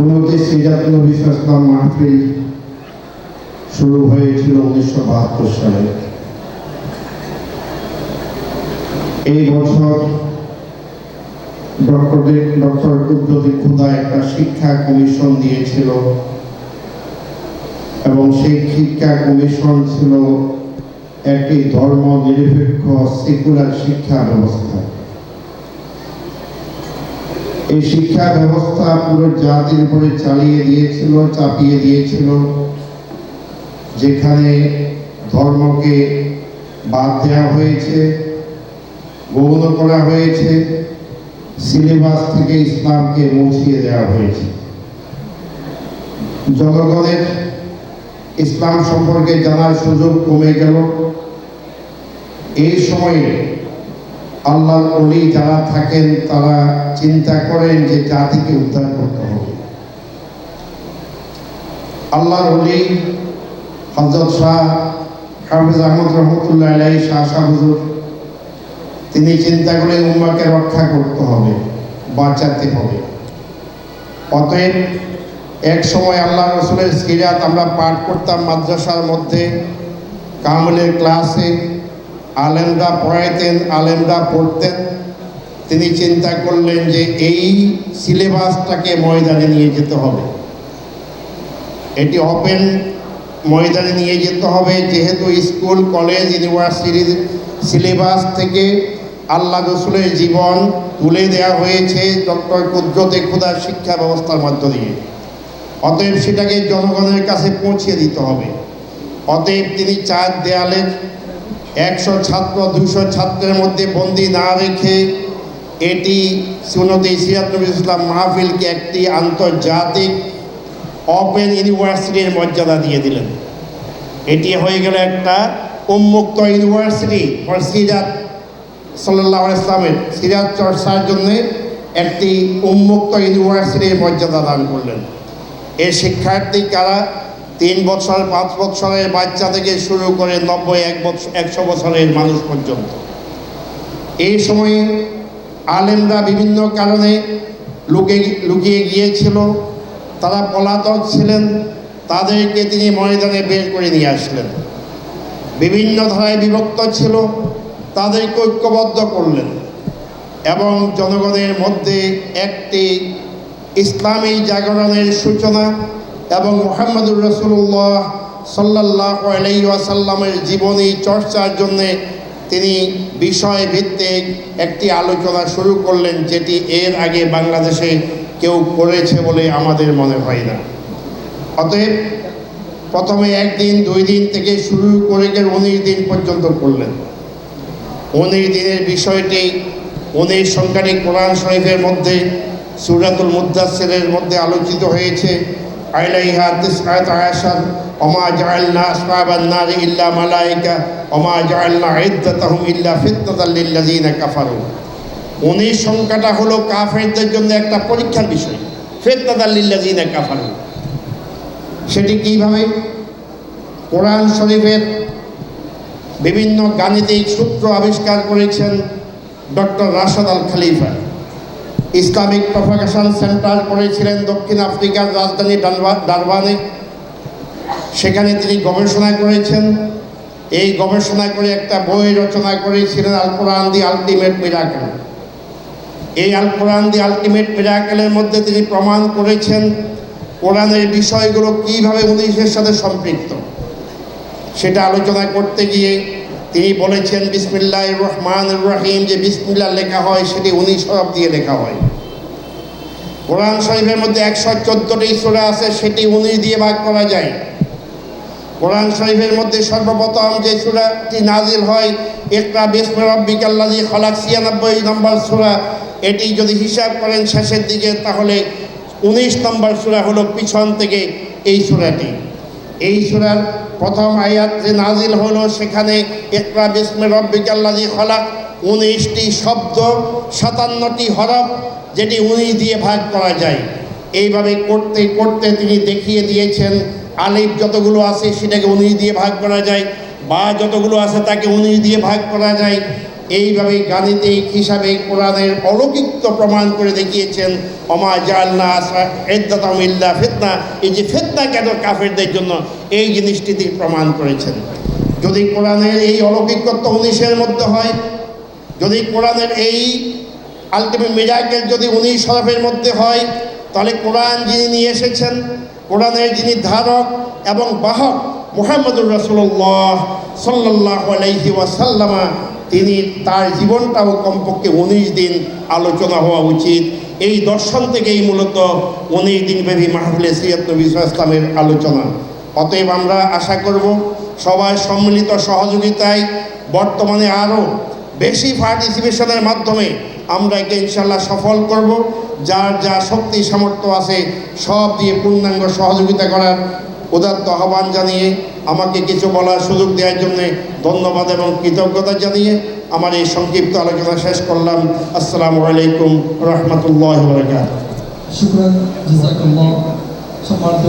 শুরুতে সিরাত নবী মাহফিল শুরু হয়েছিল উনিশশো বাহাত্তর সালে। এই বছর ডক্টর ডক্টর খুদা একটা শিক্ষা কমিশন দিয়েছিল এবং সেই শিক্ষা কমিশন ছিল একটি ধর্ম নিরপেক্ষ, সেকুলার শিক্ষা ব্যবস্থা। এই শিক্ষা ব্যবস্থা পুরো জাতির উপরে চালিয়ে দিয়েছিল, চাপিয়ে দিয়েছিল। যেখানে ধর্মকে বাদ দেওয়া হয়েছে, গৌণ করা হয়েছে, সিলেবাস থেকে ইসলামকে মুছিয়ে দেওয়া হয়েছে। জনগণের ইসলাম সম্পর্কে জানার সুযোগ কমে গেল। এই সময়ে আল্লাহর অলি যারা থাকেন, তারা চিন্তা করেন যে জাতিকে উদ্ধার করতে হবে। আল্লাহর অলি হজরত শাহ হাফিজ আহমদ রহমতুল্লাহ আলাই শাহ শাহ তিনি চিন্তা করে উম্মাকে রক্ষা করতে হবে, বাঁচাতে হবে। অতএব, এক সময় আল্লাহ রসুলের সিরাত আমরা পাঠ করতাম মাদ্রাসার মধ্যে, কামলের ক্লাসে আলেমরা পড়াইতেন, আলেমরা পড়তেন। তিনি চিন্তা করলেন যে এই সিলেবাসটাকে ময়দানে নিয়ে যেতে হবে। এটি ওপেন, ময়দানে নিয়ে যেতে হবে। যেহেতু স্কুল, কলেজ, ইউনিভার্সিটির সিলেবাস থেকে আল্লাহ রসুলের জীবন তুলে দেওয়া হয়েছে ডক্টর কুদ্রতে খুদার শিক্ষা ব্যবস্থার মধ্য দিয়ে। অতএব সেটাকে জনগণের কাছে পৌঁছে দিতে হবে। অতএব তিনি চার দেয়ালের একশো ছাত্র দুশো ছাত্রের মধ্যে বন্দি না রেখে এটি সুনতে সিরাতুল ইসলাম মাহফিলকে একটি আন্তর্জাতিক ওপেন ইউনিভার্সিটির মর্যাদা দিয়ে দিলেন। এটি হয়ে গেল একটা উন্মুক্ত ইউনিভার্সিটি সিরাত সাল্লাহ ইসলামের সিরাত চর্চার জন্যে একটি উন্মুক্ত ইউনিভার্সিটির মর্যাদা দান করলেন। এর শিক্ষার্থী কারা? তিন বছর পাঁচ বছরের বাচ্চা থেকে শুরু করে নব্বই, এক বছর একশো বছরের মানুষ পর্যন্ত। এই সময়ে আলেমরা বিভিন্ন কারণে লুকে, লুকিয়ে গিয়েছিল। তারা পলাতক ছিলেন। তাদেরকে তিনি ময়দানে বের করে নিয়ে আসলেন। বিভিন্ন ধারায় বিভক্ত ছিল। তাদেরকে ঐক্যবদ্ধ করলেন এবং জনগণের মধ্যে একটি ইসলামী জাগরণের সূচনা এবং মোহাম্মদুর রসুল্লাহ সাল্লাহ আলাইসাল্লামের জীবনী চর্চার জন্যে তিনি বিষয় ভিত্তিক একটি আলোচনা শুরু করলেন, যেটি এর আগে বাংলাদেশে কেউ করেছে বলে আমাদের মনে হয় না। অতএব প্রথমে একদিন, দুই দিন থেকে শুরু করে উনিশ দিন পর্যন্ত করলেন। উনিশ দিনের বিষয়টি, উনিশ সংখ্যাটি কোরআন শরীফের মধ্যে, সুরাতুল মুদাসিরের মধ্যে আলোচিত হয়েছে। আইলাইহা তিসআত আয়াশাত ওমা জাআলনা আসহাবান নারি ইল্লা মালাইকা ওমা জাআলনা ইদ্দাতাহুম ইল্লা ফিতনাতাল লিল্লাযিনা কাফারু উনিশ সংখ্যাটা হলো কাফেরদের জন্য একটা পরীক্ষার বিষয়। ফিতনাতাল লিল্লাযিনা কাফারু সেটি কীভাবে? কোরআন শরীফের বিভিন্ন গাণিতিক সূত্র আবিষ্কার করেছেন ডক্টর রাশাদ আল খালিফা। ইসলামিক প্রফাকেশন সেন্টার করেছিলেন দক্ষিণ আফ্রিকার রাজধানী ডারবানে। সেখানে তিনি গবেষণা করেছেন। এই গবেষণা করে একটা বই রচনা করেছিলেন আল দি আলটিমেট মিরাকেল। এই আল দি আলটিমেট মিরাকেলের মধ্যে তিনি প্রমাণ করেছেন কোরআনের বিষয়গুলো কীভাবে উনিশের সাথে সম্পৃক্ত। সেটা আলোচনা করতে গিয়ে তিনি বলেছেন বিসমিল্লাহ রহমান রহিম যে বিসমিল্লা লেখা হয়, সেটি উনিশ শরফ দিয়ে লেখা হয়। কোরআন শরীফের মধ্যে একশো চোদ্দটি সুরা আছে, সেটি উনিশ দিয়ে ভাগ করা যায়। কোরআন শরীফের মধ্যে সর্বপ্রথম যে সুরাটি নাজিল হয় একটা বিসমে রব্বিকাল্লাজি খলাক ছিয়ানব্বই নম্বর সুরা এটি যদি হিসাব করেন শেষের দিকে, তাহলে উনিশ নম্বর সুরা হলো পিছন থেকে এই সুরাটি। এই সুরার প্রথম আয়াত যে নাজিল হলো, সেখানে একরা বিসমে রব্বিকাল্লাজি খলাক উনিশটি শব্দ, সাতান্নটি হরফ, যেটি উনিশ দিয়ে ভাগ করা যায়। এইভাবে করতে করতে তিনি দেখিয়ে দিয়েছেন, আলিফ যতগুলো আছে সেটাকে উনিশ দিয়ে ভাগ করা যায়, বা যতগুলো আছে তাকে উনিশ দিয়ে ভাগ করা যায়। এইভাবে গাণিতিক হিসাবে কোরআনের অলৌকিকত্ব প্রমাণ করে দেখিয়েছেন অমা জাল্লা এদ্দাতামিল্লা ফেতনা এই যে ফেতনা কেন কাফেরদের জন্য, এই জিনিসটি তিনি প্রমাণ করেছেন। যদি কোরআনের এই অলৌকিকত্ব উনিশের মধ্যে হয়, যদি কোরআনের এই আলটিমেট মিরাকেল যদি উনিশ শরফের মধ্যে হয়, তাহলে কোরআন যিনি নিয়ে এসেছেন, কোরআনের যিনি ধারক এবং বাহক মোহাম্মদুর রসুল্লাহ সাল্লাহ আলাইহি ওয়াসাল্লামা তিনি তার জীবনটাও কমপক্ষে উনিশ দিন আলোচনা হওয়া উচিত। এই দর্শন থেকেই মূলত উনিশ দিন ব্যাপী মাহফিলে সিয়াত নবী ইসলামের আলোচনা। অতএব আমরা আশা করব সবার সম্মিলিত সহযোগিতায় বর্তমানে আরও বেশি পার্টিসিপেশনের মাধ্যমে আমরা একে ইনশাল্লাহ সফল করব। যার যা শক্তি সামর্থ্য আছে সব দিয়ে পূর্ণাঙ্গ সহযোগিতা করার উদাত্ত আহ্বান জানিয়ে আমাকে কিছু বলার সুযোগ দেওয়ার জন্যে ধন্যবাদ এবং কৃতজ্ঞতা জানিয়ে আমার এই সংক্ষিপ্ত আলোচনা শেষ করলাম। আসসালামু আলাইকুম রহমতুল্লাহ সম্মানিত